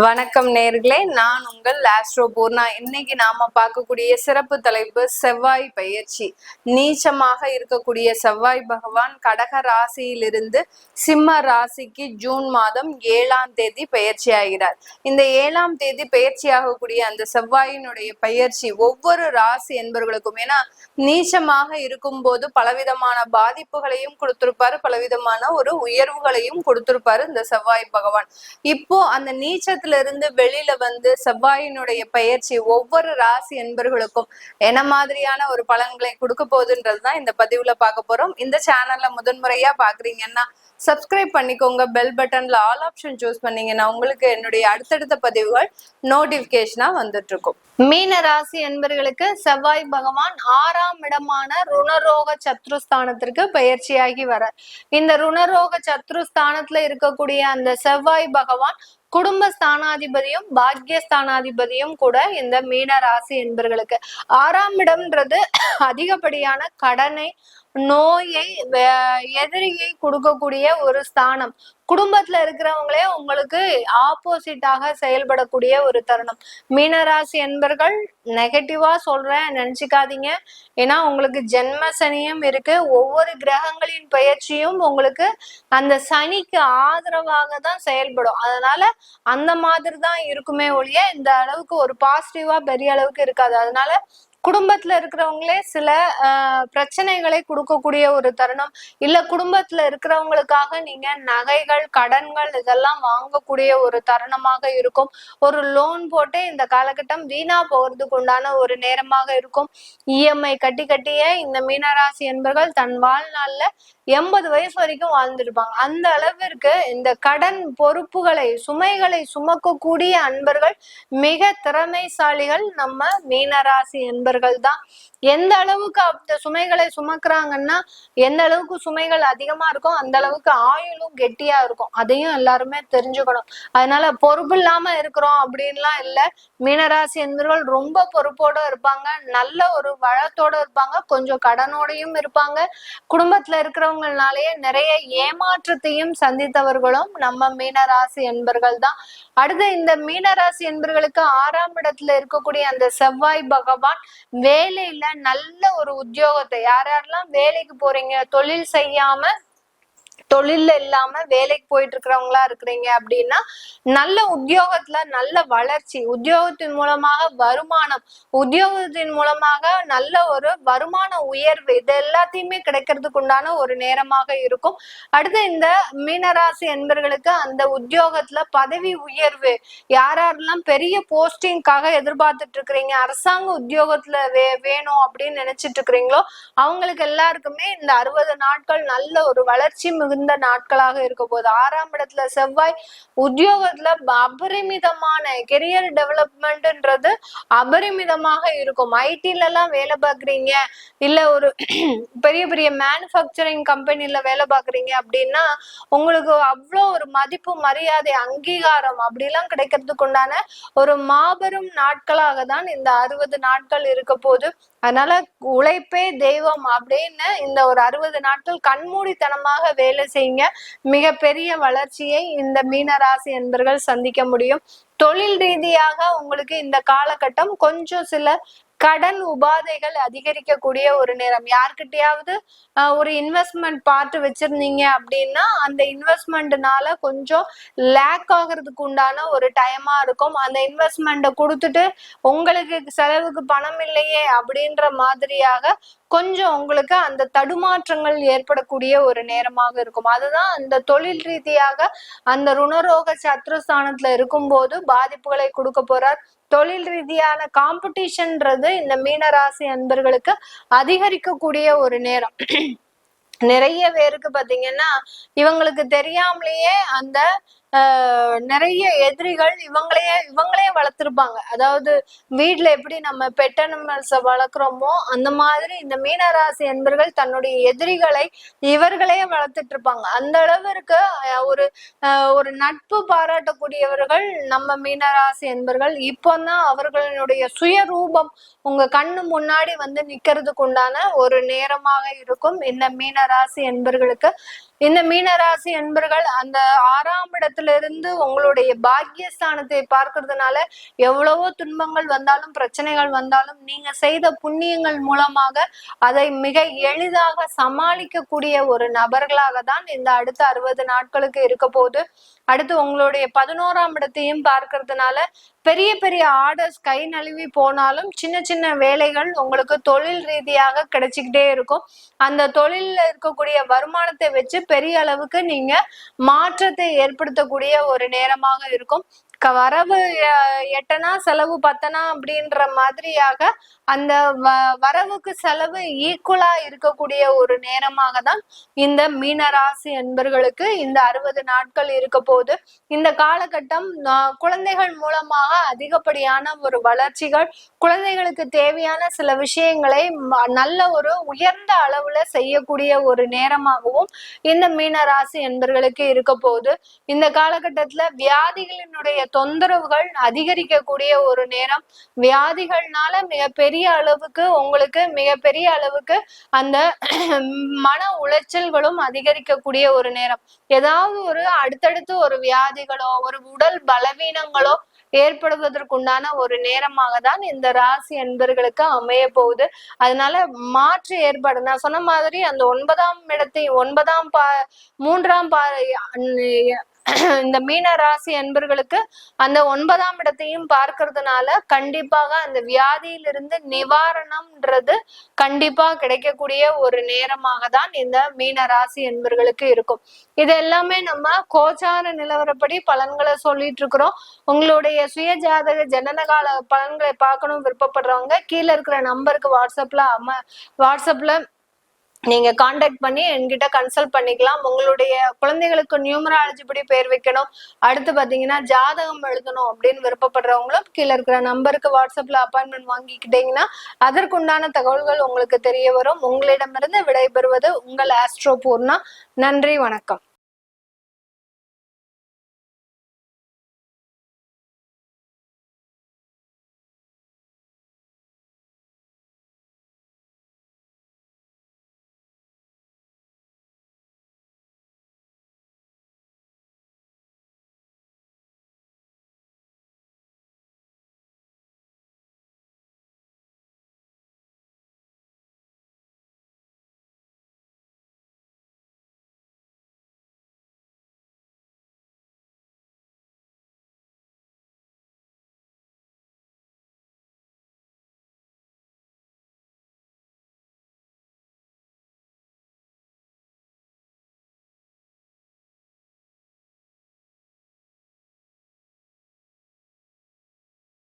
வணக்கம் நேர்களே. நான் உங்கள் ஆஸ்ட்ரோ பூர்ணா. இன்னைக்கு நாம பார்க்கக்கூடிய சிறப்பு தலைப்பு செவ்வாய் பயிற்சி. நீச்சமாக இருக்கக்கூடிய செவ்வாய் பகவான் கடக ராசியிலிருந்து சிம்ம ராசிக்கு ஜூன் மாதம் ஏழாம் தேதி பயிற்சி ஆகிறார். இந்த ஏழாம் தேதி பயிற்சி ஆகக்கூடிய அந்த செவ்வாயினுடைய பயிற்சி ஒவ்வொரு ராசி என்பவர்களுக்கும் ஏன்னா நீச்சமாக இருக்கும் போது பலவிதமான பாதிப்புகளையும் கொடுத்திருப்பாரு பலவிதமான ஒரு உயர்வுகளையும் கொடுத்திருப்பாரு இந்த செவ்வாய் பகவான். இப்போ அந்த நீச்சத்துல இருந்து வெளியில வந்து செவ்வாயினுடைய பயிற்சி ஒவ்வொரு ராசி என்பர்களுக்கும் என்ன மாதிரியான ஒரு பலன்களை கொடுக்க போகுதுன்றதுதான் இந்த பதிவுல பார்க்க போறோம். இந்த சேனல்ல முதன்முறையா பாக்குறீங்கன்னா சப்ஸ்கிரைப் பண்ணிக்கோங்க. பெல் பட்டன்ல ஆல் ஆப்ஷன் சூஸ் பண்ணீங்கன்னா உங்களுக்கு என்னுடைய அடுத்தடுத்த பதிவுகள் நோட்டிபிகேஷனா வந்துட்டு இருக்கும் மீன ராசி என்பர்களுக்கு செவ்வாய் பகவான் ஆறாம் இடமான ருணரோக சத்ருஸ்தானத்திற்கு பயிற்சியாகி வர. இந்த ருணரோக சத்ருஸ்தானத்துல இருக்கக்கூடிய அந்த செவ்வாய் பகவான் குடும்ப ஸ்தானாதிபதியும் பாக்கிய ஸ்தானாதிபதியும் கூட இந்த மீன ராசி என்பர்களுக்கு. ஆறாம் இடம்ன்றது அதிகப்படியான கடனை நோயை எதிரியை கொடுக்கக்கூடிய ஒரு ஸ்தானம். குடும்பத்துல இருக்கிறவங்களே உங்களுக்கு ஆப்போசிட்டாக செயல்படக்கூடிய ஒரு தருணம். மீனராசி என்பர்கள் நெகட்டிவா சொல்றேன் நினைச்சுக்காதீங்க. ஏன்னா உங்களுக்கு ஜென்ம சனியும் இருக்கு. ஒவ்வொரு கிரகங்களின் பயிற்சியும் உங்களுக்கு அந்த சனிக்கு ஆதரவாக தான் செயல்படும். அதனால அந்த மாதிரி தான் இருக்குமே ஒழிய இந்த அளவுக்கு ஒரு பாசிட்டிவா பெரிய அளவுக்கு இருக்காது. அதனால குடும்பத்துல இருக்கிறவங்களே சில பிரச்சனைகளை கொடுக்கக்கூடிய ஒரு தருணம். இல்ல குடும்பத்துல இருக்கிறவங்களுக்காக நீங்க நகைகள் கடன்கள் இதெல்லாம் வாங்கக்கூடிய ஒரு தருணமாக இருக்கும். ஒரு லோன் போட்டு இந்த காலகட்டம் வீணா போகிறதுக்கு உண்டான ஒரு நேரமாக இருக்கும். இஎம்ஐ கட்டி கட்டியே இந்த மீனராசி என்பர்கள் தன் வாழ்நாள்ல எண்பது வயசு வரைக்கும் வாழ்ந்திருப்பாங்க. அந்த அளவிற்கு இந்த கடன் பொறுப்புகளை சுமைகளை சுமக்கக்கூடிய அன்பர்கள் மிக திறமைசாலிகள் நம்ம மீனராசி என்பர்கள். தான். எந்த அளவுக்கு அந்த சுமைகளை சுமக்குறாங்கன்னா எந்த அளவுக்கு சுமைகள் அதிகமா இருக்கும் அந்த அளவுக்கு ஆயுளும் கெட்டியா இருக்கும். அதையும் எல்லாருமே தெரிஞ்சுக்கணும். அதனால பொறுப்பு இல்லாம இருக்கிறோம் அப்படின்லாம் இல்லை. மீனராசி என்பவர்கள் ரொம்ப பொறுப்போட இருப்பாங்க. நல்ல ஒரு வளத்தோட இருப்பாங்க. கொஞ்சம் கடனோடையும் இருப்பாங்க. குடும்பத்துல இருக்கிறவங்கனாலேயே நிறைய ஏமாற்றத்தையும் சந்தித்தவர்களும் நம்ம மீனராசி என்பர்கள் தான். அடுத்து இந்த மீனராசி என்பர்களுக்கு ஆறாம் இடத்துல இருக்கக்கூடிய அந்த செவ்வாய் பகவான் வேலையில நல்ல ஒரு உத்தியோகத்தை யார் யாரெல்லாம் வேலைக்கு போறீங்க தொழில் செய்யாம தொழில்ல இல்லாம வேலைக்கு போயிட்டு இருக்கிறவங்களா இருக்கிறீங்க அப்படின்னா நல்ல உத்தியோகத்துல நல்ல வளர்ச்சி உத்தியோகத்தின் மூலமாக வருமானம் உத்தியோகத்தின் மூலமாக நல்ல ஒரு வருமான உயர்வு இது எல்லாத்தையுமே கிடைக்கிறதுக்கு உண்டான ஒரு நேரமாக இருக்கும். அடுத்து இந்த மீனராசி என்பர்களுக்கு அந்த உத்தியோகத்துல பதவி உயர்வு யாரெல்லாம் பெரிய போஸ்டிங்காக எதிர்பார்த்துட்டு இருக்கிறீங்க அரசாங்க உத்தியோகத்துல வே வேணும் அப்படின்னு நினைச்சிட்டு இருக்கிறீங்களோ அவங்களுக்கு எல்லாருக்குமே இந்த அறுபது நாட்கள் நல்ல ஒரு வளர்ச்சி மிகுந்த நாட்களாக இருக்க போகுது. ஆறாம் இடத்துல செவ்வாய் உத்தியோகத்துல அபரிமிதமான கெரியர் டெவலப்மெண்ட்ன்றது அபரிமிதமாக இருக்கும். ஐடில எல்லாம் வேலை பாக்குறீங்க இல்ல ஒரு பெரிய பெரிய மேனுஃபேக்சரிங் கம்பெனில வேலை பாக்குறீங்க அப்படின்னா உங்களுக்கு அவ்வளோ ஒரு மதிப்பு மரியாதை அங்கீகாரம் அப்படிலாம் கிடைக்கிறதுக்கு உண்டான ஒரு மாபெரும் நாட்களாக தான் இந்த அறுபது நாட்கள் இருக்க போது அதனால உழைப்பே தெய்வம் அப்படின்னு இந்த ஒரு அறுபது நாட்கள் கண்மூடித்தனமாக வேலை செய்யுங்க. மிகப்பெரிய வளர்ச்சியை இந்த மீனராசி என்பர்கள் சந்திக்க முடியும். தொழில் ரீதியாக உங்களுக்கு இந்த காலகட்டம் கொஞ்சம் சில கடன் உபாதைகள் அதிகரிக்கக்கூடிய ஒரு நேரம். யார்கிட்டயாவது ஒரு இன்வெஸ்ட்மெண்ட் பார்த்து வச்சிருந்தீங்க அப்படின்னா அந்த இன்வெஸ்ட்மெண்ட்னால கொஞ்சம் லேக் ஆகுறதுக்கு உண்டான ஒரு டைமா இருக்கும். அந்த இன்வெஸ்ட்மெண்ட்டை கொடுத்துட்டு உங்களுக்கு செலவுக்கு பணம் இல்லையே அப்படின்ற மாதிரியாக கொஞ்சம் உங்களுக்கு அந்த தடுமாற்றங்கள் ஏற்படக்கூடிய ஒரு நேரமாக இருக்கும். அதுதான் அந்த தொழில் ரீதியாக அந்த ருணரோக சத்ருஸ்தானத்துல இருக்கும்போது பாதிப்புகளை கொடுக்க போறார். தொழில் ரீதியான காம்படிஷன்ன்றது இந்த மீனராசி அன்பர்களுக்கு அதிகரிக்கக்கூடிய ஒரு நேரம். நிறைய பேருக்கு பாத்தீங்கன்னா இவங்களுக்கு தெரியாமலேயே அந்த ஆஹ், நிறைய எதிரிகள் இவங்களையே இவங்களே இருப்பாங்க. அதாவது வீட்டுல எப்படி நம்ம பெட் அனிமல்ஸ வளர்க்குறோமோ அந்த மாதிரி இந்த மீனராசி என்பர்கள் தன்னுடைய எதிரிகளை இவர்களே வளர்த்துட்டு இருப்பாங்க. அந்த அளவிற்கு ஒரு ஒரு நட்பு பாராட்டக்கூடியவர்கள் நம்ம மீனராசி என்பர்கள் இப்போதான் அவர்களுடைய சுயரூபம் உங்க கண்ணு முன்னாடி வந்து நிக்கிறதுக்கு உண்டான ஒரு நேரமாக இருக்கும். இந்த மீனராசி என்பர்களுக்கு இந்த மீனராசி என்பர்கள் அந்த ஆறாம் இடத்துல இருந்து உங்களுடைய பாக்கியஸ்தானத்தை பார்க்கறதுனால எவ்வளவோ துன்பங்கள் வந்தாலும் பிரச்சனைகள் வந்தாலும் நீங்க செய்த புண்ணியங்கள் மூலமாக அதை மிக எளிதாக சமாளிக்கக்கூடிய ஒரு நபர்களாக தான் இந்த அடுத்த அறுபது நாட்களுக்கு இருக்க போது அடுத்து உங்களுடைய பதினோராம் இடத்தையும் பார்க்கறதுனால பெரிய பெரிய ஆர்டர்ஸ் கை நழுவி போனாலும் சின்ன சின்ன வேலைகள் உங்களுக்கு தொழில் ரீதியாக கிடைச்சிக்கிட்டே இருக்கும். அந்த தொழில்ல இருக்கக்கூடிய வருமானத்தை வச்சு பெரிய அளவுக்கு நீங்க மாற்றத்தை ஏற்படுத்தக்கூடிய ஒரு நேரமாக இருக்கும். வரவு எட்டனா செலவு பத்தனா அப்படின்ற மாதிரியாக அந்த வ- வரவுக்கு செலவு ஈக்குவலா இருக்கக்கூடிய ஒரு நேரமாக தான் இந்த மீனராசி என்பர்களுக்கு இந்த அறுபது நாட்கள் இருக்க போது இந்த காலகட்டம் குழந்தைகள் மூலமாக அதிகப்படியான ஒரு வளர்ச்சிகள் குழந்தைகளுக்கு தேவையான சில விஷயங்களை நல்ல ஒரு உயர்ந்த அளவுல செய்யக்கூடிய ஒரு நேரமாகவும் இந்த மீனராசி என்பர்களுக்கு இருக்க போது இந்த காலகட்டத்துல வியாதிகளினுடைய தொந்தரவுகள் அதிகரிக்கக்கூடிய ஒரு நேரம். வியாதிகள்னால மிகப்பெரிய அளவுக்கு உங்களுக்கு மிகப்பெரிய அளவுக்கு அந்த மன உளைச்சல்களும் அதிகரிக்கக்கூடிய ஒரு நேரம். ஏதாவது ஒரு அடுத்தடுத்து ஒரு வியாதிகளோ ஒரு உடல் பலவீனங்களோ ஏற்படுவதற்குண்டான ஒரு நேரமாக தான் இந்த ராசி அன்பர்களுக்கு அமைய போகுது. அதனால மாற்று ஏற்பாடு நான் சொன்ன மாதிரி அந்த ஒன்பதாம் இடத்தை ஒன்பதாம் பா மூன்றாம் பா இந்த மீன ராசி அன்பர்களுக்கு அந்த ஒன்பதாம் இடத்தையும் பார்க்கறதுனால கண்டிப்பாக அந்த வியாதியிலிருந்து நிவாரணம்ன்றது கண்டிப்பா கிடைக்கக்கூடிய ஒரு நேரமாக தான் இந்த மீன ராசி என்பர்களுக்கு இருக்கும். இது எல்லாமே நம்ம கோச்சார நிலவரப்படி பலன்களை சொல்லிட்டு இருக்கிறோம். உங்களுடைய சுய ஜாதக ஜனனகால பலன்களை பார்க்கணும் விருப்பப்படுறவங்க கீழே இருக்கிற நம்பருக்கு வாட்ஸ்அப்ல அம வாட்ஸ்அப்ல நீங்க காண்டாக்ட் பண்ணி என்கிட்ட கன்சல்ட் பண்ணிக்கலாம். உங்களுடைய குழந்தைகளுக்கு நியூமராலஜி படி பேர் வைக்கணும். அடுத்து பாத்தீங்கன்னா ஜாதகம் எழுதணும் அப்படின்னு விருப்பப்படுறவங்களும் கீழே இருக்கிற நம்பருக்கு வாட்ஸ்அப்ல அப்பாயின்மெண்ட் வாங்கிக்கிட்டீங்கன்னா அதற்குண்டான தகவல்கள் உங்களுக்கு தெரிய வரும். உங்களிடமிருந்து விடைபெறுவது உங்கள் ஆஸ்ட்ரோ பூர்ணா நன்றி வணக்கம்.